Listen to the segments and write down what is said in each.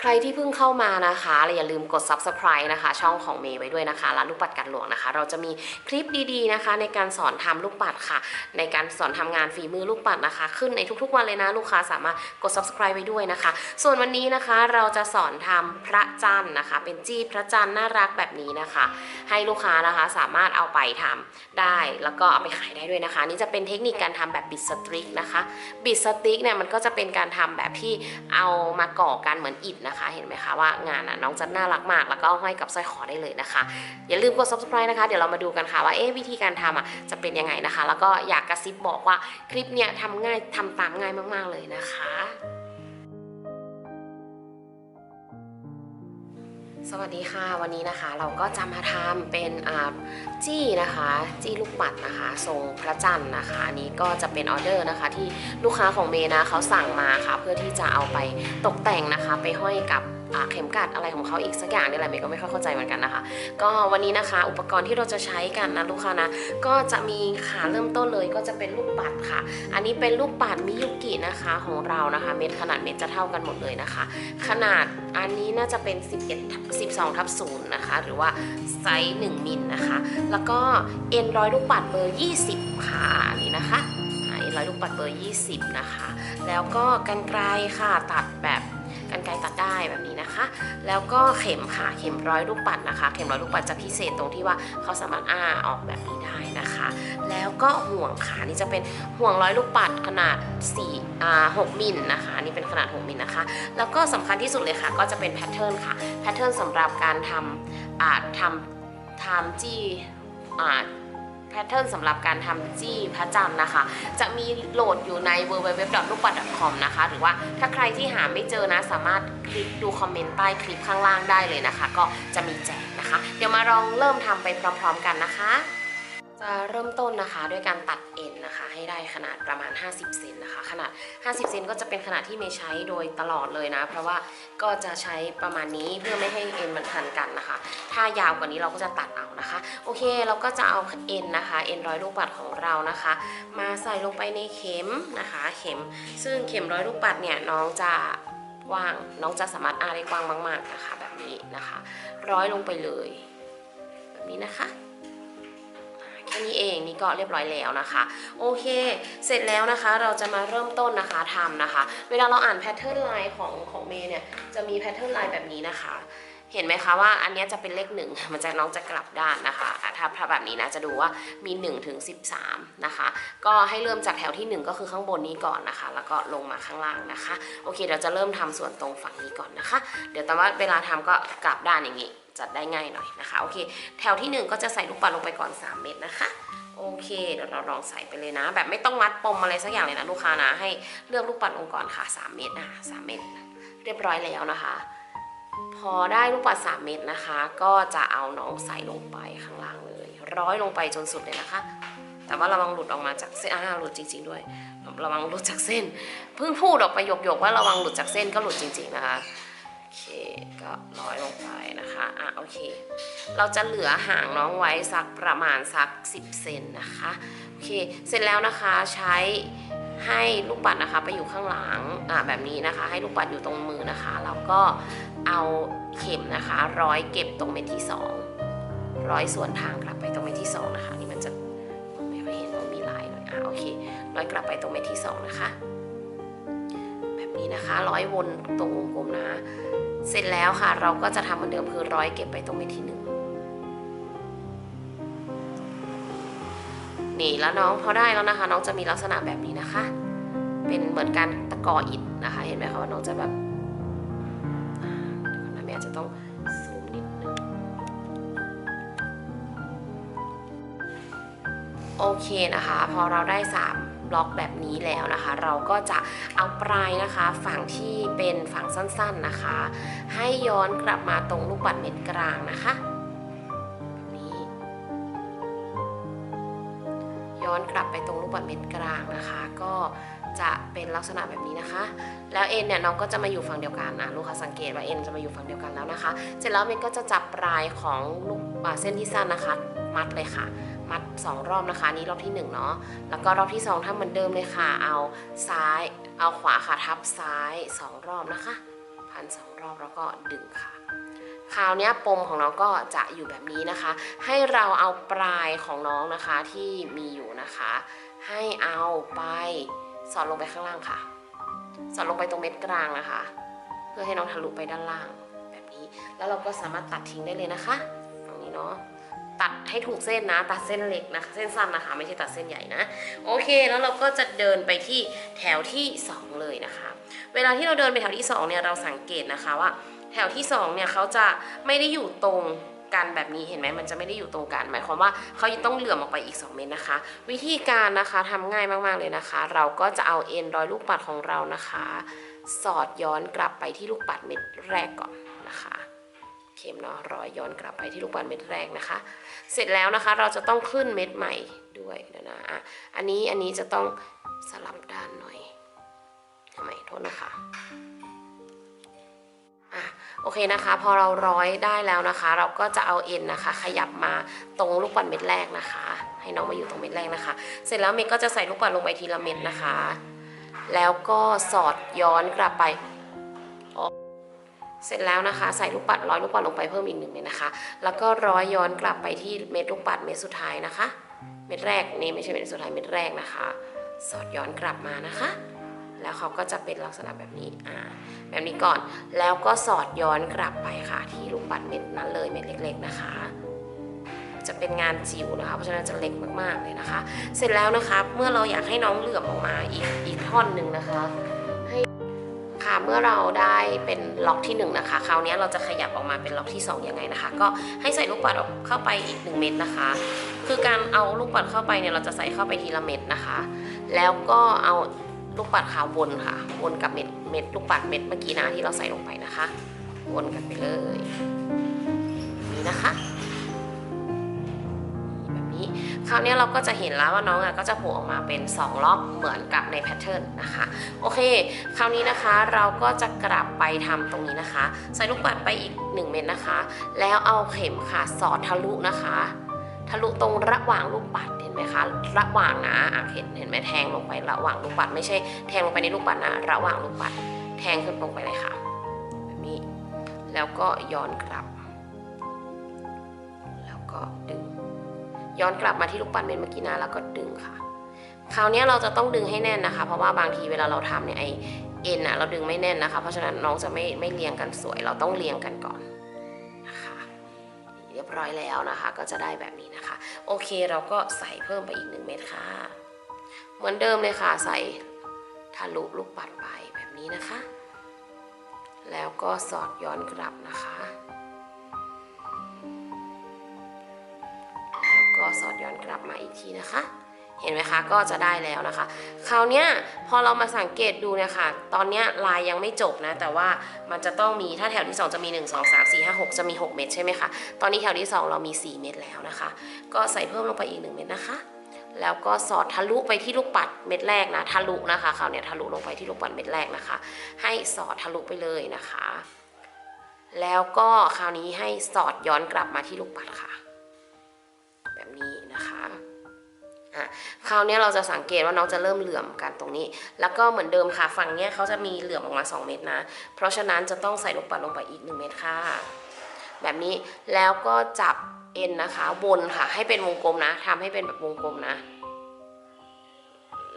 ใครที่เพิ่งเข้ามานะคะอย่าลืมกด subscribe นะคะ ช่องของเมย์ไว้ด้วยนะคะร้านลูกปัดกันหลวงนะคะ เราจะมีคลิปดีๆนะคะ ในการสอนทำลูกปัดค่ะ ในการสอนทำงานฝีมือลูกปัดนะคะ ขึ้นในทุกๆวันเลยนะลูกค้าสามารถกด subscribe ไว้ด้วยนะคะ ส่วนวันนี้นะคะเราจะสอนทำพระจันทร์นะคะ เป็นจี้พระจันทร์น่ารักแบบนี้นะคะ ให้ลูกค้านะคะสามารถเอาไปทำได้แล้วก็เอาไปขายได้ด้วยนะคะ นี่จะเป็นเทคนิคการทำแบบบิดสตริกนะคะบิดสตริกเนี่ยมันก็จะเป็นการทำแบบที่เอามาก่อกันเหมือนอิฐนะคะ เห็นไหมคะว่างานน่ะน้องจะน่ารักมาก แล้วก็ห้อยกับสร้อยคอได้เลยนะคะ อย่าลืมกด subscribe นะคะ เดี๋ยวเรามาดูกันค่ะว่าเอ๊ะวิธีการทำอะจะเป็นยังไงนะคะ แล้วก็อยากกระซิบบอกว่าคลิปเนี่ยทำง่ายทำตามง่ายมาก ๆเลยนะคะ สวัสดีค่ะวันนี้นะคะเราก็จะมาทำเป็นอ่าจี้นะคะ จี้ลูกปัดนะคะทรงพระจันทร์นะคะอันนี้ก็จะเป็นออเดอร์นะคะ ที่ลูกค้าของเมนะเขาสั่งมาค่ะ เพื่อที่จะเอาไปตกแต่งนะคะ ไปห้อยกับ เข็มกัดอะไรของเขาอีกสักอย่างนี่แหละเมย์ก็ไม่ค่อยเข้าใจเหมือนกันนะคะ ก็วันนี้นะคะ อุปกรณ์ที่เราจะใช้กันนะลูกค้านะ ก็จะมีขาเริ่มต้นเลยก็จะเป็นลูกปัดค่ะ อันนี้เป็นลูกปัดมิยุกินะคะของเรานะคะ เม็ดขนาดเม็ดจะเท่ากันหมดเลยนะคะ ขนาดอันนี้น่าจะเป็น 11ทับ12ทับ0นะคะ หรือว่าไซส์1มิลนะคะ แล้วก็เอ็นร้อยลูกปัดเบอร์ 20 ค่ะอันนี้นะคะเอ็นร้อยลูกปัดเบอร์ 20 นะคะ แล้วก็กันไกลค่ะตัดแบบ กันไกลตัดได้แบบนี้นะคะ แล้วก็เข็มค่ะ เข็มร้อยลูกปัดนะคะ เข็มร้อยลูกปัดจะพิเศษตรงที่ว่าเขาสามารถอ้าออกแบบนี้ได้นะคะ แล้วก็ห่วงค่ะนี่จะเป็นห่วงร้อยลูกปัดขนาด4อ่า6มิลนะคะนี่เป็นขนาด 6มิลนะคะ แล้วก็สำคัญที่สุดเลยค่ะ ก็จะเป็นแพทเทิร์นค่ะ แพทเทิร์นสำหรับการทำอ่าทำทำจี้อ่า แพทเทิร์นสำหรับการทำจี้พระจันทร์นะคะ จะมีโหลดอยู่ใน w w w l o o k p a d c o m นะคะ หรือว่าถ้าใครที่หาไม่เจอนะ สามารถคลิกดูคอมเมนต์ใต้คลิปข้างล่างได้เลยนะคะ ก็จะมีแจกนะคะ เดี๋ยวมาลองเริ่มทำไปพร้อมๆกันนะคะ จะเริ่มต้นนะคะด้วยการตัดเอ็นนะคะ ให้ได้ขนาดประมาณ 50 เซนนะคะ ขนาด 50 เซนก็จะเป็นขนาดที่เมย์ใช้โดยตลอดเลยนะ เพราะว่าก็จะใช้ประมาณนี้เพื่อไม่ให้เอ็นมันพันกันนะคะ ถ้ายาวกว่านี้เราก็จะตัดเอานะคะ โอเคเราก็จะเอาเอ็นนะคะเอ็นร้อยลูกปัดของเรานะคะ มาใส่ลงไปในเข็มนะคะ เข็ม ซึ่งเข็มร้อยลูกปัดเนี่ยน้องจะกว้างน้องจะสามารถอาได้กว้างมาก ๆนะคะ แบบนี้นะคะ ร้อยลงไปเลย แบบนี้นะคะ แค่นี้เองนี่ก็เรียบร้อยแล้วนะคะ โอเค เสร็จแล้วนะคะเราจะมาเริ่มต้นนะคะทำนะคะ เวลาเราอ่านแพทเทิร์นไลน์ของของเมย์เนี่ยจะมีแพทเทิร์นไลน์แบบนี้นะคะเห็นไหมคะว่าอันนี้จะเป็นเลขหนึ่งมันจะน้องจะกลับด้านนะคะถ้าถ้าแบบนี้นะจะดูว่ามี1ถึง13 นะคะ ก็ให้เริ่มจากแถวที่ 1 ก็คือข้างบนนี้ก่อนนะคะ แล้วก็ลงมาข้างล่างนะคะ โอเค เราจะเริ่มทำส่วนตรงฝั่งนี้ก่อนนะคะ เดี๋ยวแต่ว่าเวลาทำก็กลับด้านอย่างนี้ จัดได้ง่ายหน่อยนะคะ โอเค แถวที่ 1 ก็จะใส่ลูกปัดลงไปก่อน 3 เม็ดนะคะ โอเคเดี๋ยวเราลองใส่ไปเลยนะ แบบไม่ต้องมัดปมอะไรสักอย่างเลยนะลูกค้านะให้เลือกลูกปัดลงก่อนค่ะ 3 เม็ดนะ3เม็ดเรียบร้อยแล้วนะคะ พอได้ลูกปัด 3 เม็ดนะคะ ก็จะเอาน้องใส่ลงไปข้างล่างเลย ร้อยลงไปจนสุดเลยนะคะแต่ว่าระวังหลุดออกมาจากเส้นอ่าหลุดจริง ๆ ด้วย ระวังหลุดจากเส้น เพิ่งพูดออกไปหยกๆว่าระวังหลุดจากเส้นก็หลุดจริง ๆ นะคะ เคก็ร้อยลงไปนะคะอะโอเค เราจะเหลือห่างน้องไว้สักประมาณสัก 10 เซนนะคะโอเคเสร็จแล้วนะคะใช้ให้ลูกปัดนะคะไปอยู่ข้างหลังอ่าแบบนี้นะคะ ให้ลูกปัดอยู่ตรงมือนะคะแล้วก็เอาเข็มนะคะ ร้อยเก็บตรงเม็ดที่ 2 ร้อยส่วนทางกลับไปตรงเม็ดที่ 2 นะคะ นี่มันจะไม่ค่อยเห็นมันมีลายหน่อยอ่าโอเคร้อยกลับไปตรงเม็ดที่ 2 นะคะ แบบนี้นะคะ ร้อยวนตรงวงกลมนะ เสร็จแล้วค่ะเราก็จะทำเหมือนเดิมคือร้อยเก็บไปตรงเม็ดที่หนึ่งนี่แล้วน้องพอได้แล้วนะคะ น้องจะมีลักษณะแบบนี้นะคะ เป็นเหมือนการตะกออิฐนะคะ เห็นไหมคะว่าน้องจะแบบอ่าเดี๋ยวก่อนนะแม่อาจจะต้องซูมนิดนึงโอเคนะคะ พอเราได้ 3 บล็อกแบบนี้แล้วนะคะ เราก็จะเอาปลายนะคะ ฝั่งที่เป็นฝั่งสั้นๆนะคะ ให้ย้อนกลับมาตรงลูกปัดเม็ดกลางนะคะนี้ย้อนกลับไปตรงลูกปัดเม็ดกลางนะคะ ก็จะเป็นลักษณะแบบนี้นะคะ แล้วเอ็นเนี่ยน้องก็จะมาอยู่ฝั่งเดียวกันนะลูกค้าสังเกตว่าเอ็นจะมาอยู่ฝั่งเดียวกันแล้วนะคะ เสร็จแล้วเมย์ก็จะจับปลายของลูกเส้นที่สั้นนะคะ มัดเลยค่ะ มัด 2 รอบนะคะนี่รอบที่1เนาะแล้วก็รอบที่2ถ้าเหมือนเดิมเลยค่ะเอาซ้ายเอาขวาค่ะทับซ้าย 2 รอบนะคะ พันสองรอบแล้วก็ดึงค่ะ คราวนี้ปมของน้องก็จะอยู่แบบนี้นะคะ ให้เราเอาปลายของน้องนะคะที่มีอยู่นะคะ ให้เอาไปสอดลงไปข้างล่างค่ะสอดลงไปตรงเม็ดกลางนะคะ เพื่อให้น้องทะลุไปด้านล่างแบบนี้ แล้วเราก็สามารถตัดทิ้งได้เลยนะคะตรงนี้เนาะ ตัดให้ถูกเส้นนะ ตัดเส้นเล็กนะคะเส้นสั้นนะคะ ไม่ใช่ตัดเส้นใหญ่นะ โอเค แล้วเราก็จะเดินไปที่แถวที่ 2 เลยนะคะ เวลาที่เราเดินไปแถวที่ 2 เนี่ย เราสังเกตนะคะว่า แถวที่ 2 เนี่ยเขาจะไม่ได้อยู่ตรงกันแบบนี้เห็นไหมมันจะไม่ได้อยู่ตรงกันหมายความว่าเขาจะต้องเหลื่อมออกไปอีก 2 เมตรนะคะ วิธีการนะคะทำง่ายมากๆเลยนะคะ เราก็จะเอาเอ็นรอยลูกปัดของเรานะคะ สอดย้อนกลับไปที่ลูกปัดเม็ดแรกก่อนนะคะ เข็มเนาะร้อยย้อนกลับไปที่ลูกปัดเม็ดแรกนะคะ เสร็จแล้วนะคะเราจะต้องขึ้นเม็ดใหม่ด้วยเดี๋ยวนะอะอันนี้อันนี้จะต้องสลับด้านหน่อยทำไมโทษนะคะอะโอเคนะคะ พอเราร้อยได้แล้วนะคะ เราก็จะเอาเอ็นนะคะ ขยับมาตรงลูกปัดเม็ดแรกนะคะ ให้น้องมาอยู่ตรงเม็ดแรกนะคะ เสร็จแล้วเมย์ก็จะใส่ลูกปัดลงไปทีละเม็ดนะคะ แล้วก็สอดย้อนกลับไป เสร็จแล้วนะคะ ใส่ลูกปัดร้อยลูกปัดลงไปเพิ่มอีกหนึ่งเม็ดนะคะ แล้วก็ร้อยย้อนกลับไปที่เม็ดลูกปัดเม็ดสุดท้ายนะคะ เม็ดแรกนี่ไม่ใช่เม็ดสุดท้ายเม็ดแรกนะคะ สอดย้อนกลับมานะคะ แล้วเขาก็จะเป็นลักษณะแบบนี้อ่าแบบนี้ก่อนแล้วก็สอดย้อนกลับไปค่ะ ที่ลูกปัดเม็ดนั้นเลยเม็ดเล็ก ๆนะคะจะเป็นงานจิ๋วนะคะ เพราะฉะนั้นจะเล็กมากๆเลยนะคะ เสร็จแล้วนะคะ เมื่อเราอยากให้น้องเหลื่อมออกมาอีกอีกท่อนหนึ่งนะคะ เมื่อเราได้เป็นล็อกที่1นงนะคะ คราวนี้เราจะขยับออกมาเป็นล็อกที่ 2 ยังไงนะคะ ก็ให้ใส่ลูกปัดออกเข้าไปอีก 1 เม็ดนะคะ คือการเอาลูกปัดเข้าไปเนี่ยเราจะใส่เข้าไปทีละเม็ดนะคะ แล้วก็เอาลูกปัดขาววนค่ะ วนกับเม็ดเม็ดลูกปัดเม็ดเมื่อกี้นะที่เราใส่ลงไปนะคะ วนกันไปเลย นี่นะคะ คราวนี้เราก็จะเห็นแล้วว่าน้องอะก็จะโผล่ออกมาเป็น2ล็อกเหมือนกับในแพทเทิร์นนะคะโอเค คราวนี้นะคะเราก็จะกลับไปทำตรงนี้นะคะ ใส่ลูกปัดไปอีก 1 เม็ดนะคะ แล้วเอาเข็มค่ะสอดทะลุนะคะทะลุตรงระหว่างลูกปัดเห็นไหมคะ ระหว่างนะอะเห็นเห็นไหมแทงลงไประหว่างลูกปัด ไม่ใช่แทงลงไปในลูกปัดนะ ระหว่างลูกปัด แทงขึ้นลงไปเลยค่ะแบบนี้แล้วก็ย้อนกลับ แล้วก็ดึง ย้อนกลับมาที่ลูกปัดเม็ดเมื่อกี้นะแล้วก็ดึงค่ะ คราวนี้เราจะต้องดึงให้แน่นนะคะ เพราะว่าบางทีเวลาเราทำเนี่ยไอเอ็นอะเราดึงไม่แน่นนะคะ เพราะฉะนั้นน้องจะไม่ไม่เรียงกันสวย เราต้องเรียงกันก่อนนะคะเรียบร้อยแล้วนะคะ ก็จะได้แบบนี้นะคะ โอเคเราก็ใส่เพิ่มไปอีกหนึ่งเม็ดค่ะ เหมือนเดิมเลยค่ะ ใส่ทะลุลูกปัดไปแบบนี้นะคะ แล้วก็สอดย้อนกลับนะคะ ก็สอดย้อนกลับมาอีกทีนะคะ เห็นไหมคะก็จะได้แล้วนะคะ คราวนี้พอเรามาสังเกตดูเนี่ยค่ะตอนนี้ลายยังไม่จบนะ แต่ว่ามันจะต้องมีถ้าแถวที่ 2 จะมี 1 2 3 4 5 6 จะมี 6 เม็ดใช่ไหมคะ ตอนนี้แถวที่ 2 เรามี 4 เม็ดแล้วนะคะ ก็ใส่เพิ่มลงไปอีก 1 เม็ดนะคะแล้วก็สอดทะลุไปที่ลูกปัดเม็ดแรกนะ ทะลุนะคะคราวนี้ทะลุลงไปที่ลูกปัดเม็ดแรกนะคะ ให้สอดทะลุไปเลยนะคะ แล้วก็คราวนี้ให้สอดย้อนกลับมาที่ลูกปัดค่ะ แบบนี้นะคะอะคราวนี้เราจะสังเกตว่าน้องจะเริ่มเหลื่อมกันตรงนี้ แล้วก็เหมือนเดิมค่ะฝั่งเนี้ยเขาจะมีเหลื่อมออกมา 2 เม็ดนะ เพราะฉะนั้นจะต้องใส่ลูกปัดลงไปอีก 1 เม็ดค่ะ แบบนี้แล้วก็จับเอ็นนะคะวนค่ะ ให้เป็นวงกลมนะทำให้เป็นแบบวงกลมนะ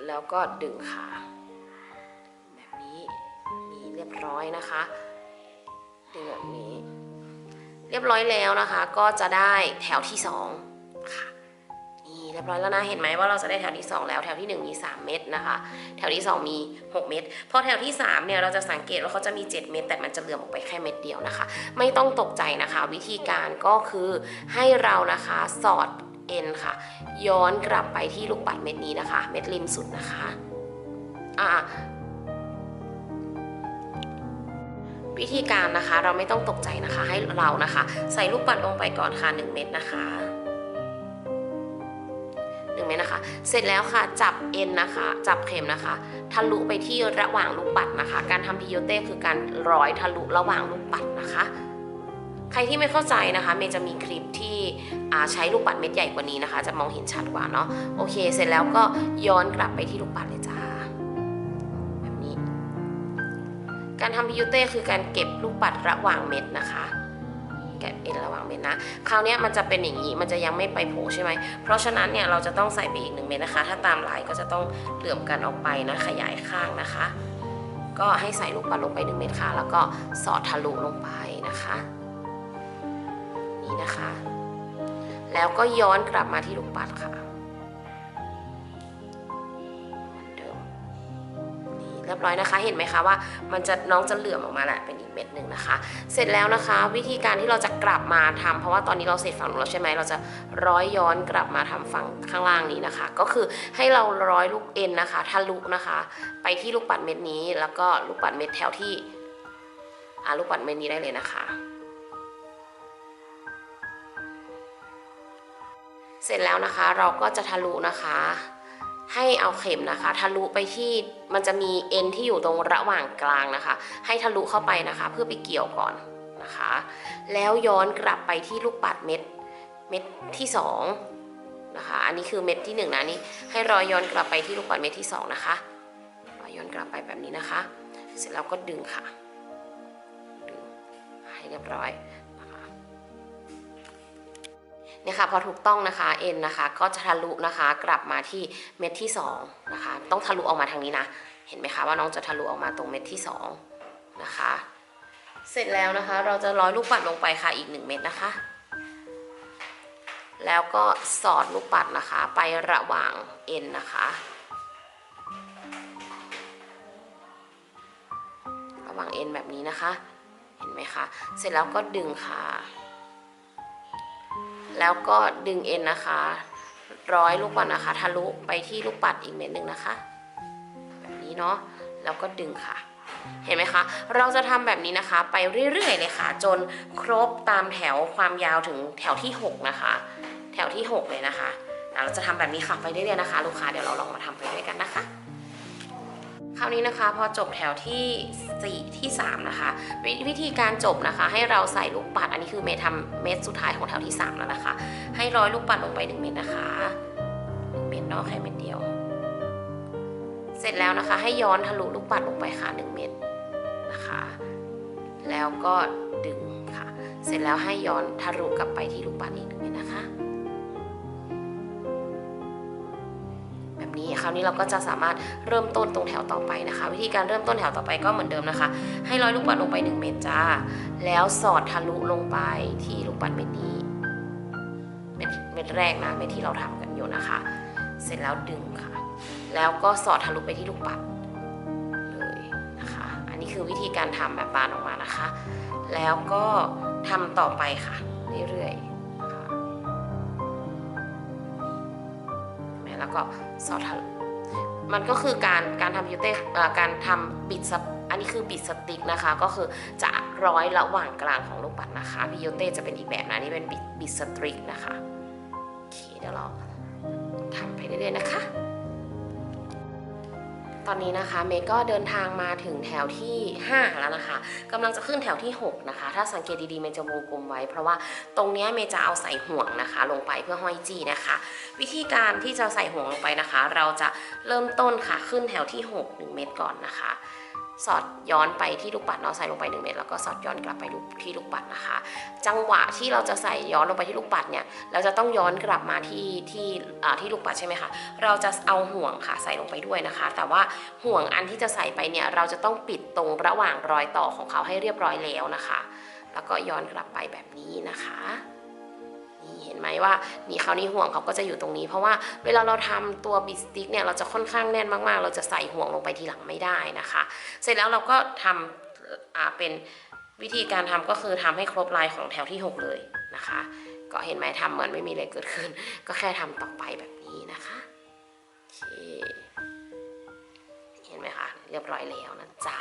แล้วก็ดึงค่ะ แบบนี้นี่เรียบร้อยนะคะดึงแบบนี้ เรียบร้อยแล้วนะคะ ก็จะได้แถวที่ 2 ค่ะนี่เรียบร้อยแล้วนะเห็นไหมว่าเราจะได้แถวที่ 2 แล้วแถวที่ 1 มี 3 เม็ดนะคะ แถวที่ 2 มี 6 เม็ดพอแถวที่3เนี่ยเราจะสังเกตว่าเขาจะมี 7 เม็ดแต่มันจะเหลื่อมออกไปแค่เม็ดเดียวนะคะ ไม่ต้องตกใจนะคะ วิธีการก็คือให้เรานะคะสอดเอ็นค่ะ ย้อนกลับไปที่ลูกปัดเม็ดนี้นะคะ เม็ดริมสุดนะคะอ่าวิธีการนะคะเราไม่ต้องตกใจนะคะให้เรานะคะ ใส่ลูกปัดลงไปก่อนค่ะ 1 เม็ดนะคะ เม็ดนะคะ เสร็จแล้วค่ะจับเอ็นนะคะ จับเข็มนะคะ ทะลุไปที่ระหว่างลูกปัดนะคะ การทำพิโยเต้คือการร้อยทะลุระหว่างลูกปัดนะคะ ใครที่ไม่เข้าใจนะคะเมย์จะมีคลิปที่ใช้ลูกปัดเม็ดใหญ่กว่านี้นะคะ จะมองเห็นชัดกว่าเนาะโอเค เสร็จแล้วก็ย้อนกลับไปที่ลูกปัดเลยจ้าแบบนี้ การทำพิโยเต้คือการเก็บลูกปัดระหว่างเม็ดนะคะ แกะเอ็นระหว่างเม็ดนะคราวนี้มันจะเป็นอย่างนี้มันจะยังไม่ไปโผล่ใช่ไหมเพราะฉะนั้นเนี่ยเราจะต้องใส่ไปอีกหนึ่งเม็ดนะคะ ถ้าตามลายก็จะต้องเหลื่อมกันออกไปนะขยายข้างนะคะ ก็ให้ใส่ลูกปัดลงไปหนึ่งเม็ดค่ะ แล้วก็สอดทะลุลงไปนะคะ นี่นะคะ แล้วก็ย้อนกลับมาที่ลูกปัดค่ะ รียบร้อยนะคะ เห็นไหมคะว่ามันจะน้องจะเหลื่อมออกมาแหละเป็นอีกเม็ดหนึ่งนะคะ เสร็จแล้วนะคะ วิธีการที่เราจะกลับมาทำเพราะว่าตอนนี้เราเสร็จฝั่งนู้นแล้วใช่ไหมเราจะร้อยย้อนกลับมาทำฝั่งข้างล่างนี้นะคะ ก็คือให้เราร้อยลูกเอ็นนะคะทะลุนะคะ ไปที่ลูกปัดเม็ดนี้แล้วก็ลูกปัดเม็ดแถวที่อาลูกปัดเม็ดนี้ได้เลยนะคะเสร็จแล้วนะคะเราก็จะทะลุนะคะ ให้เอาเข็มนะคะ ทะลุไปที่มันจะมีเอ็นที่อยู่ตรงระหว่างกลางนะคะ ให้ทะลุเข้าไปนะคะ เพื่อไปเกี่ยวก่อนนะคะ แล้วย้อนกลับไปที่ลูกปัดเม็ดเม็ดที่สองนะคะ อันนี้คือเม็ดที่หนึ่งนะนี่ให้รอยย้อนกลับไปที่ลูกปัดเม็ดที่สองนะคะรอยย้อนกลับไปแบบนี้นะคะ เสร็จแล้วก็ดึงค่ะดึงให้เรียบร้อย เนี่ยค่ะพอถูกต้องนะคะเอ็นนะคะก็จะทะลุนะคะกลับมาที่เม็ดที่2นะคะต้องทะลุออกมาทางนี้นะเห็นไหมคะว่าน้องจะทะลุออกมาตรงเม็ดที่2นะคะเสร็จแล้วนะคะเราจะร้อยลูกปัดลงไปค่ะอีก 1 เม็ดนะคะ แล้วก็สอดลูกปัดนะคะ ไประหว่างเอ็นนะคะระหว่างเอ็นแบบนี้นะคะ เห็นไหมคะเสร็จแล้วก็ดึงค่ะ แล้วก็ดึงเอ็นนะคะ ร้อยลูกปัดนะคะ ทะลุไปที่ลูกปัดอีกเม็ดหนึ่งนะคะ แบบนี้เนาะแล้วก็ดึงค่ะ เห็นไหมคะ เราจะทำแบบนี้นะคะ ไปเรื่อยๆเลยค่ะ จนครบตามแถวความยาวถึงแถวที่ 6 นะคะ แถวที่ 6 เลยนะคะเราจะทำแบบนี้ค่ะไปเรื่อยๆนะคะ ลูกค้าเดี๋ยวเราลองมาทำไปด้วยกันนะคะ ราวนี้นะคะพอจบแถวที่ 4 ที่ 3 นะคะววิธีการจบนะคะ ให้เราใส่ลูกปัดอันนี้คือเมทำเม็ดสุดท้ายของแถวที่ 3 แล้วนะคะ ให้ร้อยลูกปัดลงไป 1 เม็ดนะคะ1เม็ดนาะแค่เม็ดเดียว เสร็จแล้วนะคะ ให้ย้อนทะลุลูกปัดลงไปค่ะ 1 เม็ดนะคะ แล้วก็ดึงค่ะ เสร็จแล้วให้ย้อนทะลุกลับไปที่ลูกปัดอีก คราวนี้เราก็จะสามารถเริ่มต้นตรงแถวต่อไปนะคะ วิธีการเริ่มต้นแถวต่อไปก็เหมือนเดิมนะคะ ให้ร้อยลูกปัดลงไป 1 เม็ดจ้า แล้วสอดทะลุลงไปที่ลูกปัดเม็ดนี้เม็ดแรกนะเม็ดที่เราทำกันอยู่นะคะ เสร็จแล้วดึงค่ะ แล้วก็สอดทะลุไปที่ลูกปัดเลยนะคะ อันนี้คือวิธีการทำแบบบานออกมานะคะ แล้วก็ทำต่อไปค่ะเรื่อยๆ แล้วก็ซอสทะลุมันก็คือการการทำพิวเต้การทำบิดสอันนี้คือปิดสติ๊กนะคะ ก็คือจะร้อยระหว่างกลางของลูกปัดนะคะพิวเต้จะเป็นอีกแบบนะนนี่เป็นบิดบิดสตริกนะคะโอเคเดี๋ยวเราทำไปเรื่อยๆนะคะ ตอนนี้นะคะเมย์ก็เดินทางมาถึงแถวที่ 5 แล้วนะคะกำลังจะขึ้นแถวที่ 6 นะคะ ถ้าสังเกตดีๆเมย์จะวงกลมไว้ เพราะว่าตรงนี้เมย์จะเอาใส่ห่วงนะคะ ลงไปเพื่อห้อยจีนะคะ วิธีการที่จะใส่ห่วงลงไปนะคะ เราจะเริ่มต้นค่ะขึ้นแถวที่ 6 1 เมตรก่อนนะคะ สอดย้อนไปที่ลูกปัดเนาะใส่ลงไป 1 เมตรแล้วก็สอดย้อนกลับไปที่ลูกปัดนะคะ จังหวะที่เราจะใส่ย้อนลงไปที่ลูกปัดเนี่ยเราจะต้องย้อนกลับมาที่ที่ที่ลูกปัดใช่ไหมคะเราจะเอาห่วงค่ะใส่ลงไปด้วยนะคะ แต่ว่าห่วงอันที่จะใส่ไปเนี่ยเราจะต้องปิดตรงระหว่างรอยต่อของเขาให้เรียบร้อยแล้วนะคะ แล้วก็ย้อนกลับไปแบบนี้นะคะ เห็นไหมว่านี่เขาวนี่ห่วงเขาก็จะอยู่ตรงนี้ เพราะว่าเวลาเราทำตัวบิสติกเนี่ยเราจะค่อนข้างแน่นมากๆ เราจะใส่ห่วงลงไปทีหลังไม่ได้นะคะ เสร็จแล้วเราก็ทำอ่าเป็นวิธีการทำก็คือทำให้ครบลายของแถวที่ 6 เลยนะคะ ก็เห็นไหมทำเหมือนไม่มีอะไรเกิดขึ้น ก็แค่ทำต่อไปแบบนี้นะคะโอเคเห็นไหมคะเรียบร้อยแล้วนะจ๊ะ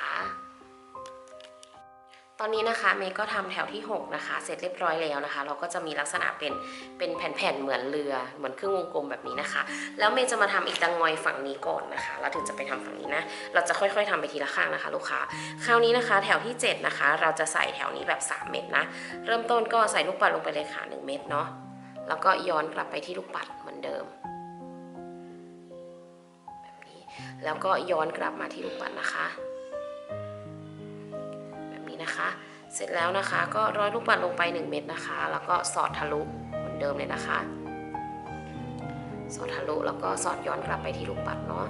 ตอนนี้นะคะเมย์ก็ทำแถวที่ 6 นะคะ เสร็จเรียบร้อยแล้วนะคะ เราก็จะมีลักษณะเป็นเป็นแผ่นๆเหมือนเรือเหมือนครึ่งวงกลมแบบนี้นะคะ แล้วเมย์จะมาทำอีกตังงอยฝั่งนี้ก่อนนะคะ แล้วถึงจะไปทำฝั่งนี้นะเราจะค่อยๆทำไปทีละข้างนะคะ ลูกค้าคราวนี้นะคะ แถวที่ 7 นะคะ เราจะใส่แถวนี้แบบ 3 เม็ดนะเริ่มต้นก็ใส่ลูกปัดลงไปเลยค่ะ 1 เม็ดเนาะแล้วก็ย้อนกลับไปที่ลูกปัดเหมือนเดิมแบบนี้แล้วก็ย้อนกลับมาที่ลูกปัดนะคะ นะคะ เสร็จแล้วนะคะก็ร้อยลูกปัดลงไป 1 เม็ดนะคะ แล้วก็สอดทะลุเหมือนเดิมเลยนะคะ สอดทะลุแล้วก็สอดย้อนกลับไปที่ลูกปัดเนาะ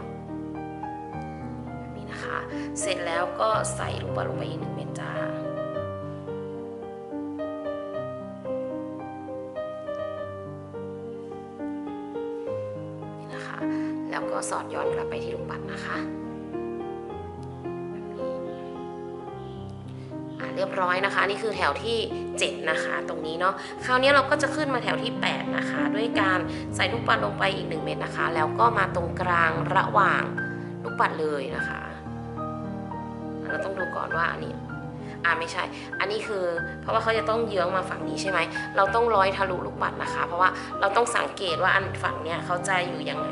แบบนี้นะคะ เสร็จแล้วก็ใส่ลูกปัดลงไปอีกหนึ่งเม็ดจ้ามีนะคะแล้วก็สอดย้อนกลับไปที่ลูกปัดนะคะ เรียบร้อยนะคะ นี่คือแถวที่ 7 นะคะ ตรงนี้เนาะคราวนี้เราก็จะขึ้นมาแถวที่ 8 นะคะ ด้วยการใส่ลูกปัดลงไปอีก 1 เม็ดนะคะ แล้วก็มาตรงกลางระหว่างลูกปัดเลยนะคะ เราต้องดูก่อนว่าอันนี้อ่าไม่ใช่ อันนี้คือเพราะว่าเขาจะต้องเยื้องมาฝั่งนี้ใช่ไหม เราต้องร้อยทะลุลูกปัดนะคะ เพราะว่าเราต้องสังเกตว่าอันฝั่งเนี้ยเขาจะอยู่ยังไง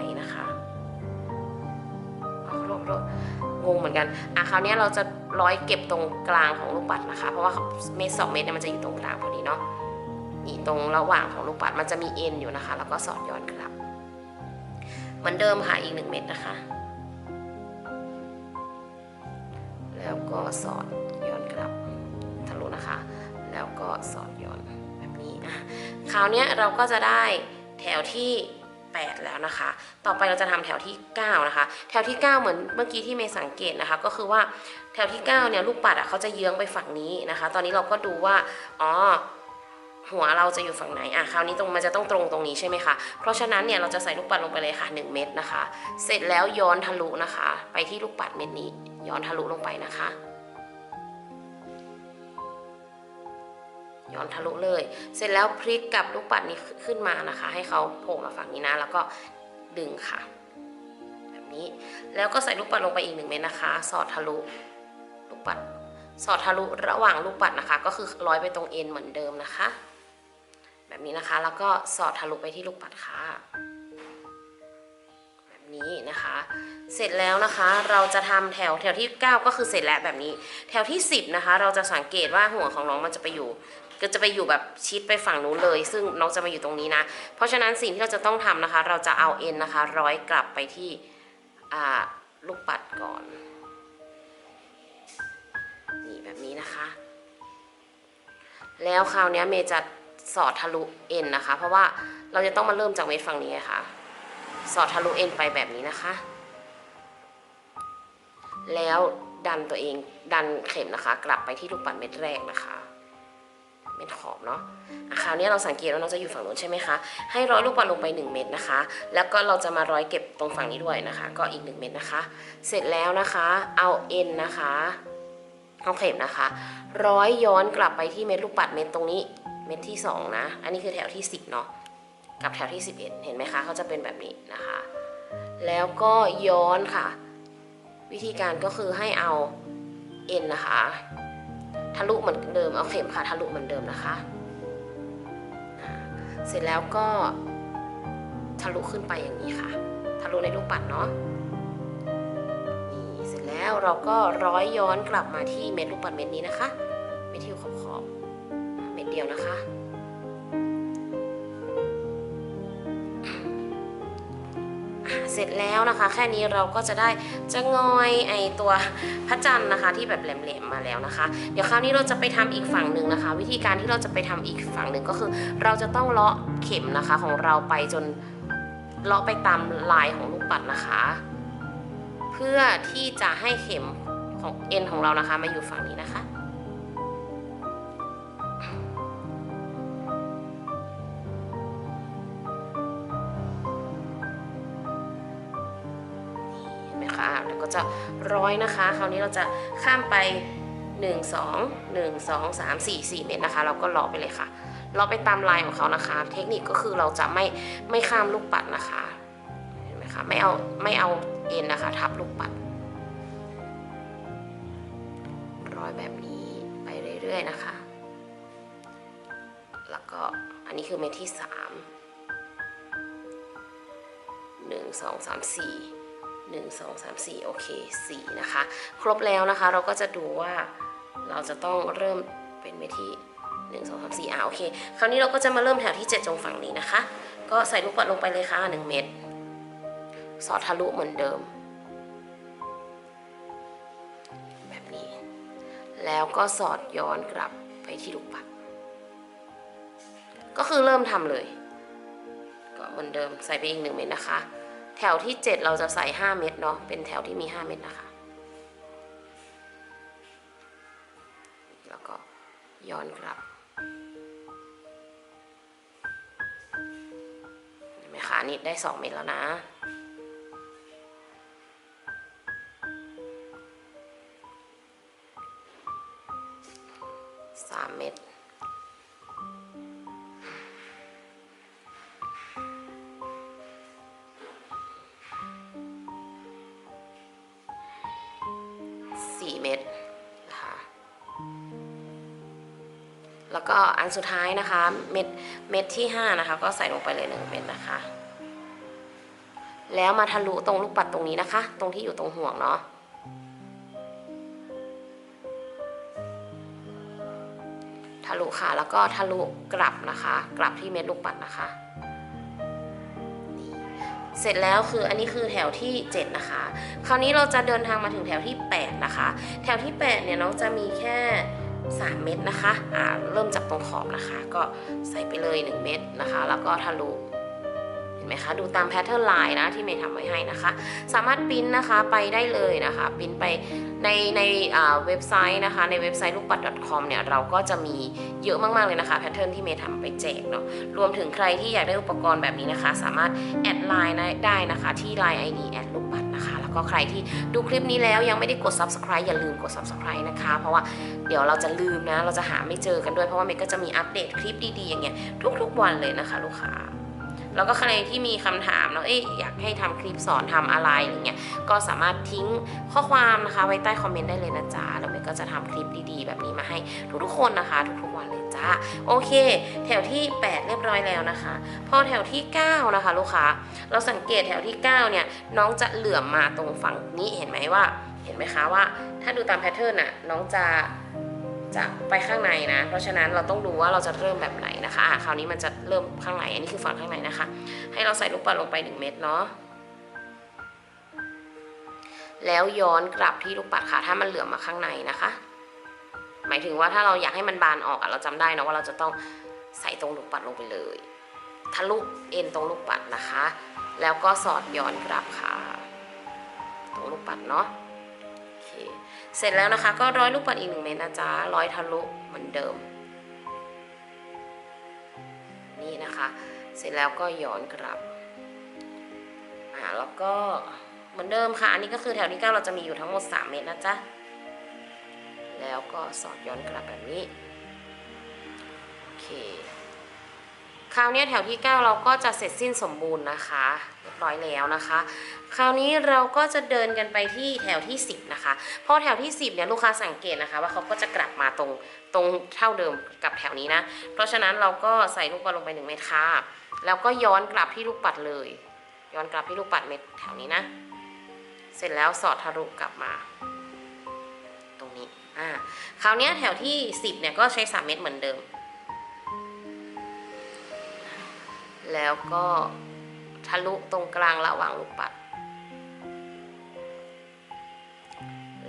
งงเหมือนกันอะคราวนี้เราจะร้อยเก็บตรงกลางของลูกปัดนะคะ เพราะว่าเมตรสองเมตรเนี่ยมันจะอยู่ตรงกลางพอดีเนาะนี่ตรงระหว่างของลูกปัดมันจะมีเอ็นอยู่นะคะ แล้วก็สอดย้อนกลับ เหมือนเดิมค่ะอีกหนึ่งเม็ดนะคะ แล้วก็สอดย้อนกลับทะลุนะคะ แล้วก็สอดย้อนแบบนี้อะคราวนี้เราก็จะได้แถวที่ 8 แล้วนะคะ ต่อไปเราจะทำแถวที่ 9 นะคะ แถวที่ 9 เหมือนเมื่อกี้ที่เมย์สังเกตนะคะ ก็คือว่าแถวที่ 9 เนี่ยลูกปัดอะเขาจะเยื้องไปฝั่งนี้นะคะ ตอนนี้เราก็ดูว่า อ๋อ หัวเราจะอยู่ฝั่งไหน อะ คราวนี้ตรงมันจะต้องตรงตรงนี้ใช่ไหมคะ เพราะฉะนั้นเนี่ยเราจะใส่ลูกปัดลงไปเลยค่ะ 1 เม็ดนะคะ เสร็จแล้วย้อนทะลุนะคะ ไปที่ลูกปัดเม็ดนี้ ย้อนทะลุลงไปนะคะ ย้อนทะลุเลย เสร็จแล้วพลิกกับลูกปัดนี้ขึ้นมานะคะ ให้เขาโผล่มาฝั่งนี้นะ แล้วก็ดึงค่ะ แบบนี้แล้วก็ใส่ลูกปัดลงไปอีกหนึ่งเม็ดนะคะ สอดทะลุลูกปัด สอดทะลุระหว่างลูกปัดนะคะ ก็คือร้อยไปตรงเอ็นเหมือนเดิมนะคะ แบบนี้นะคะแล้วก็สอดทะลุไปที่ลูกปัดค่ะ นี้นะคะ เสร็จแล้วนะคะเราจะทำแถวแถวที่ 9 ก็คือเสร็จแล้วแบบนี้ แถวที่ 10 นะคะ เราจะสังเกตว่าหัวของน้องมันจะไปอยู่ ก็จะไปอยู่แบบชิดไปฝั่งนู้นเลย ซึ่งน้องจะมาอยู่ตรงนี้นะ เพราะฉะนั้นสิ่งที่เราจะต้องทำนะคะ เราจะเอาเอ็นนะคะ ร้อยกลับไปที่ลูกปัดก่อนนี่แบบนี้นะคะ แล้วคราวนี้เมย์จะสอดทะลุเอ็นนะคะ เพราะว่าเราจะต้องมาเริ่มจากเม็ดฝั่งนี้ค่ะ สอดทะลุเอ็นไปแบบนี้นะคะ แล้วดันตัวเองดันเข็มนะคะ กลับไปที่ลูกปัดเม็ดแรกนะคะ เม็ดขอบเนาะคราวนี้เราสังเกตว่าน้องจะอยู่ฝั่งนู้นใช่ไหมคะ ให้ร้อยลูกปัดลงไป 1 เม็ดนะคะ แล้วก็เราจะมาร้อยเก็บตรงฝั่งนี้ด้วยนะคะ ก็อีก 1 เม็ดนะคะ เสร็จแล้วนะคะ เอาเอ็นนะคะเอาเข็มนะคะ ร้อยย้อนกลับไปที่เม็ดลูกปัดเม็ดตรงนี้ เม็ดที่ 2 นะ อันนี้คือแถวที่ 10 เนาะ กับแถวที่ 11 เห็นไหมคะเขาจะเป็นแบบนี้นะคะ แล้วก็ย้อนค่ะ วิธีการก็คือให้เอาเอ็นนะคะ ทะลุเหมือนเดิมเอาเข็มค่ะทะลุเหมือนเดิมนะคะ เสร็จแล้วก็ทะลุขึ้นไปอย่างนี้ค่ะ ทะลุในลูกปัดเนาะนี่เสร็จแล้วเราก็ร้อยย้อนกลับมาที่เม็ดลูกปัดเม็ดนี้นะคะ เม็ดที่อยู่ขอบๆเม็ดเดียวนะคะ สร็จแล้วนะคะ แค่นี้เราก็จะได้จะงอยไอตัวพระจันทร์นะคะ ที่แบบแหลมๆมาแล้วนะคะ เดี๋ยวคราวนี้เราจะไปทำอีกฝั่งหนึ่งนะคะ วิธีการที่เราจะไปทำอีกฝั่งหนึ่งก็คือ เราจะต้องเลาะเข็มนะคะของเราไปจนเลาะไปตามลายของลูกปัดนะคะ เพื่อที่จะให้เข็มของเอ็นของเรานะคะมาอยู่ฝั่งนี้นะคะ ก็จะร้อยนะคะ คราวนี้เราจะข้ามไป 1 2 1 2 3 4 4 เมตรนะคะ เราก็เลาะไปเลยค่ะเลาะไปตามลายของเขานะคะ เทคนิคก็คือเราจะไม่ไม่ข้ามลูกปัดนะคะเห็นไหมคะไม่เอาไม่เอาเอ็นนะคะ ทับลูกปัด ร้อยแบบนี้ไปเรื่อยๆนะคะ แล้วก็อันนี้คือเม็ดที่สามหนึ่ งสองสามสี่หนึ่งสองสามสี่โอเคสี่นะคะ ครบแล้วนะคะเราก็จะดูว่าเราจะต้องเริ่มเป็นเม็ดที่หนึ่งสองสามสี่อะโอเค คราวนี้เราก็จะมาเริ่มแถวที่เจ็ดตรงฝั่งนี้นะคะ ก็ใส่ลูกปัดลงไปเลยค่ะหนึ่งเม็ดสอดทะลุเหมือนเดิม แบบนี้ แล้วก็สอดย้อนกลับไปที่ลูกปัด ก็คือเริ่มทำเลย ก็เหมือนเดิมใส่ไปอีกหนึ่งเม็ดนะคะ แถวที่ 7 เราจะใส่ 5 เม็ดเนาะเป็นแถวที่มี 5 เม็ดนะคะ แล้วก็ย้อนกลับเห็นไหมคะนี่ได้ 2 เม็ดแล้วนะสามเม็ด ก็อันสุดท้ายนะคะ เม็ดเม็ดที่ห้านะคะ ก็ใส่ลงไปเลยหนึ่งเม็ดนะคะ แล้วมาทะลุตรงลูกปัดตรงนี้นะคะ ตรงที่อยู่ตรงห่วงเนาะทะลุค่ะ แล้วก็ทะลุกลับนะคะ กลับที่เม็ดลูกปัดนะคะ เสร็จแล้วคืออันนี้คือแถวที่ 7 นะคะ คราวนี้เราจะเดินทางมาถึงแถวที่ 8 นะคะ แถวที่ 8 เนี่ยน้องจะมีแค่ 3 เม็ดนะคะอ่าเริ่มจากตรงขอบนะคะ ก็ใส่ไปเลย 1 เม็ดนะคะ แล้วก็ทะลุเห็นไหมคะดูตามแพทเทิร์นไลายนะที่เมย์ทำไว้ให้นะคะ สามารถปริ้นนะคะไปได้เลยนะคะปริ้นไปในในเว็บไซต์นะคะ ในเว็บไซต์ลูกปัด .com เนี่ยเราก็จะมีเยอะมาก ๆ เลยนะคะแพทเทิร์นที่เมย์ทำไปแจกเนาะรวมถึงใครที่อยากได้อุปกรณ์แบบนี้นะคะ สามารถแอดไลน์ได้นะคะที่ Line ID แอดลูกปัด ก็ใครที่ดูคลิปนี้แล้วยังไม่ได้กด subscribe อย่าลืมกด subscribe นะคะ เพราะว่าเดี๋ยวเราจะลืมนะ เราจะหาไม่เจอกันด้วยเพราะว่าเมย์ก็จะมีอัปเดตคลิปดีๆอย่างเงี้ยทุกๆวันเลยนะคะ ลูกค้าแล้วก็ใครที่มีคำถามเนาะเอ๊ะอยากให้ทำคลิปสอนทำอะไรอย่างเงี้ยก็สามารถทิ้งข้อความนะคะไว้ใต้คอมเมนต์ได้เลยนะจ๊ะ ก็จะทำคลิปดีๆ แบบนี้มาให้ทุกๆคนนะคะ ทุกๆวันเลยจ้าโอเค แถวที่ 8 เรียบร้อยแล้วนะคะ พอแถวที่ 9 นะคะ ลูกค้าเราสังเกตแถวที่ 9 เนี่ยน้องจะเหลื่อมมาตรงฝั่งนี้เห็นไหมว่า เห็นไหมคะว่า ถ้าดูตามแพทเทิร์นน่ะน้องจะจะไปข้างในนะ เพราะฉะนั้นเราต้องดูว่าเราจะเริ่มแบบไหนนะคะอะคราวนี้มันจะเริ่มข้างในอันนี้คือฝั่งข้างในนะคะ ให้เราใส่ลูกปัดลงไป 1 เม็ดเนาะ แล้วย้อนกลับที่ลูกปัดค่ะถ้ามันเหลือมมาข้างในนะคะ หมายถึงว่าถ้าเราอยากให้มันบานออกเราจำได้นะว่าเราจะต้องใส่ตรงลูกปัดลงไปเลยทะลุเอ็นตรงลูกปัดนะคะ แล้วก็สอดย้อนกลับค่ะ ตรงลูกปัดเนาะโอเคเสร็จแล้วนะคะก็ร้อยลูกปัดอีกหนึ่งเม็ดนะจ๊ะร้อยทะลุเหมือนเดิม นี่นะคะ เสร็จแล้วก็ย้อนกลับอ่าแล้วก็ เหมือนเดิมค่ะ อันนี้ก็คือแถวที่9เราจะมีอยู่ทั้งหมด 3 เม็ดนะจ๊ะ แล้วก็สอดย้อนกลับแบบนี้ โอเค คราวนี้แถวที่ 9 เราก็จะเสร็จสิ้นสมบูรณ์นะคะเรียบร้อยแล้วนะคะ คราวนี้เราก็จะเดินกันไปที่แถวที่ 10 นะคะ พอแถวที่ 10เนี่ยลูกค้าสังเกตนะคะว่าเขาก็จะกลับมาตรงตรงเท่าเดิมกับแถวนี้นะ เพราะฉะนั้นเราก็ใส่ลูกปัดลงไปหนึ่งเม็ดค่ะ แล้วก็ย้อนกลับที่ลูกปัดเลย ย้อนกลับที่ลูกปัดเม็ดแถวนี้นะ เสร็จแล้วสอดทะลุกลับมา ตรงนี้อ่าคราวนี้แถวที่ 10เนี่ยก็ใช้ 3 เม็ดเหมือนเดิม แล้วก็ทะลุตรงกลางระหว่างลูกปัด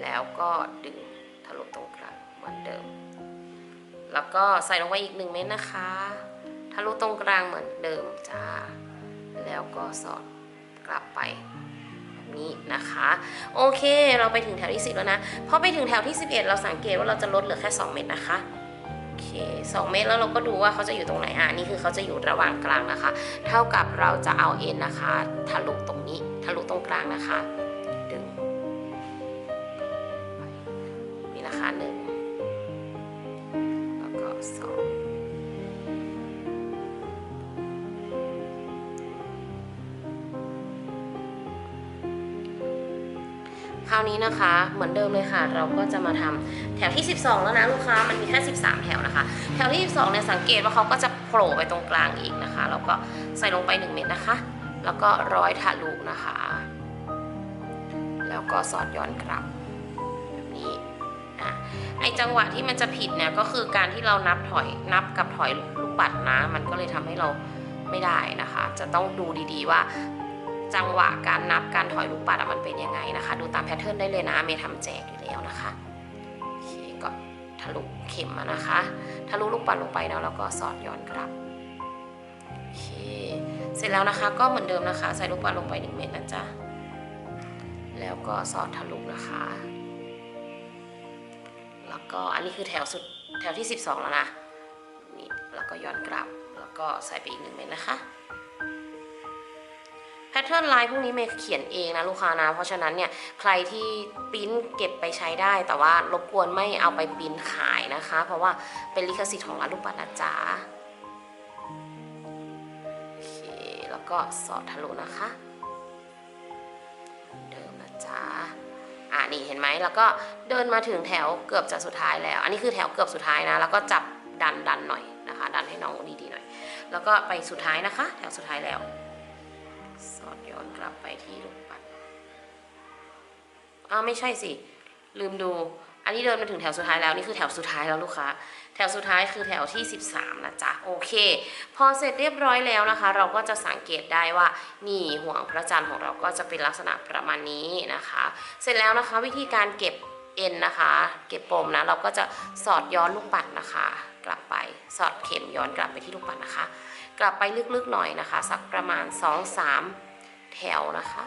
แล้วก็ดึงทะลุตรงกลางเหมือนเดิม แล้วก็ใส่ลงไปอีกหนึ่งเม็ดนะคะ ทะลุตรงกลางเหมือนเดิมจ้า แล้วก็สอดกลับไป นี้นะคะ โอเค เราไปถึงแถวที่ 10 แล้วนะ พอไปถึงแถวที่ 11 เราสังเกตว่าเราจะลดเหลือแค่ 2 เมตรนะคะโอเค2เมตรแล้วเราก็ดูว่าเขาจะอยู่ตรงไหนอะนี่คือเขาจะอยู่ระหว่างกลางนะคะ เท่ากับเราจะเอาเอ็นนะคะทะลุตรงนี้ทะลุตรงกลางนะคะาวนี้นะคะ เหมือนเดิมเลยค่ะ เราก็จะมาทำแถวที่ 12 แล้วนะลูกค้ามันมีแค่ 13 แถวนะคะ แถวที่ 12เนี่ยสังเกตว่าเขาก็จะโผล่ไปตรงกลางอีกนะคะแล้วก็ใส่ลงไป 1 เม็ดนะคะ แล้วก็ร้อยทะลุนะคะ แล้วก็สอดย้อนกลับแบบนี้อะไอจังหวะที่มันจะผิดเนี่ยก็คือการที่เรานับถอยนับกับถอยลูกปัดนะ มันก็เลยทำให้เราไม่ได้นะคะ จะต้องดูดีๆว่า จังหวะการนับการถอยลูกปัดมันเป็นยังไงนะคะ ดูตามแพทเทิร์นได้เลยนะ เมย์ทำแจกอยู่แล้วนะคะโอเคก็ทะลุเข็มนะคะทะลุลูกปัดลงไปแล้วแล้วก็สอดย้อนกลับโอเคเสร็จแล้วนะคะก็เหมือนเดิมนะคะ ใส่ลูกปัดลงไปหนึ่งเม็ดนะจ๊ะแล้วก็สอดทะลุนะคะ แล้วก็อันนี้คือแถวสุดแถวที่ 12 แล้วนะนี่แล้วก็ย้อนกลับ แล้วก็ใส่ไปอีกหนึ่งเม็ดนะคะ แพทเทิร์นลายพวกนี้เมย์เขียนเองนะลูกค้านะ เพราะฉะนั้นเนี่ยใครที่ปริ้นเก็บไปใช้ได้ แต่ว่ารบกวนไม่เอาไปปริ้นขายนะคะ เพราะว่าเป็นลิขสิทธิ์ของร้านลูกปัดนะจ๊ะโอเคแล้วก็สอดทะลุนะคะ เดิมนะจ๊ะอ่านี่เห็นไหมแล้วก็เดินมาถึงแถวเกือบจะสุดท้ายแล้ว อันนี้คือแถวเกือบสุดท้ายนะ แล้วก็จับดันดันหน่อยนะคะ ดันให้น้องดีๆหน่อย แล้วก็ไปสุดท้ายนะคะ แถวสุดท้ายแล้ว สอดย้อนกลับไปที่ลูกปัดอ้าวไม่ใช่สิ ลืมดู อันนี้เดินมาถึงแถวสุดท้ายแล้ว นี่คือแถวสุดท้ายแล้วลูกค้า แถวสุดท้ายคือแถวที่ 13นะจ๊ะ โอเค พอเสร็จเรียบร้อยแล้วนะคะ เราก็จะสังเกตได้ว่า นี่ห่วงพระจันทร์ของเราก็จะเป็นลักษณะประมาณนี้นะคะ เสร็จแล้วนะคะวิธีการเก็บเอ็นนะคะ เก็บปมนะ เราก็จะสอดย้อนลูกปัดนะคะ กลับไป สอดเข็มย้อนกลับไปที่ลูกปัดนะคะ กลับไปลึกๆหน่อยนะคะ สักประมาณ 2-3 แถวนะคะ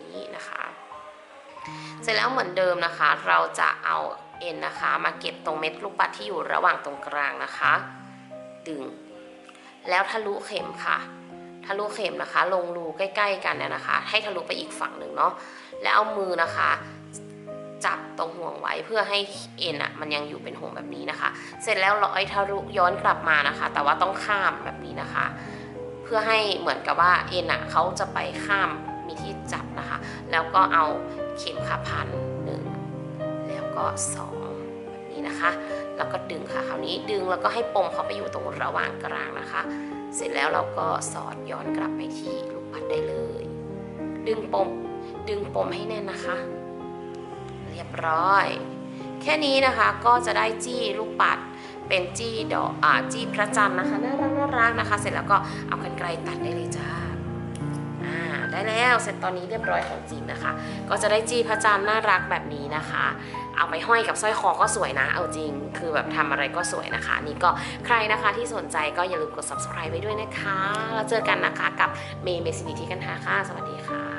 นี่นะคะ เสร็จแล้วเหมือนเดิมนะคะ เราจะเอาเอ็นนะคะ มาเก็บตรงเม็ดลูกปัดที่อยู่ระหว่างตรงกลางนะคะ ดึง แล้วทะลุเข็มค่ะ ทะลุเข็มนะคะ ลงรูใกล้ ๆ กันเนี่ยนะคะ ให้ทะลุไปอีกฝั่งหนึ่งเนาะแล้วเอามือนะคะ จับตรงห่วงไว้เพื่อให้เอ็นอะมันยังอยู่เป็นห่วงแบบนี้นะคะ เสร็จแล้วร้อยทะลุย้อนกลับมานะคะ แต่ว่าต้องข้ามแบบนี้นะคะ เพื่อให้เหมือนกับว่าเอ็นอะเขาจะไปข้ามมีที่จับนะคะ แล้วก็เอาเข็มค่ะพันหนึ่งแล้วก็สองแบบนี้นะคะ แล้วก็ดึงค่ะคราวนี้ดึงแล้วก็ให้ปมเขาไปอยู่ตรงระหว่างกลางนะคะ เสร็จแล้วเราก็สอดย้อนกลับไปที่ลูกปัดได้เลย ดึงปมดึงปมให้แน่นนะคะ เรียบร้อย แค่นี้นะคะก็จะได้จี้ลูกปัดเป็นจี้ดอกอ่าจี้พระจันทร์นะคะน่ารักน่ารักนะคะ เสร็จแล้วก็เอากันไกลตัดได้เลยจ้าอ่าได้แล้วเสร็จตอนนี้เรียบร้อยของจริงนะคะ ก็จะได้จี้พระจันทร์น่ารักแบบนี้นะคะ เอาไปห้อยกับสร้อยคอก็สวยนะ เอาจริง คือแบบทำอะไรก็สวยนะคะ นี่ก็ใครนะคะที่สนใจก็อย่าลืมกด subscribe ไว้ด้วยนะคะ แล้วเจอกันนะคะกับเมย์เมซินิที่กันทาค่ะสวัสดีค่ะ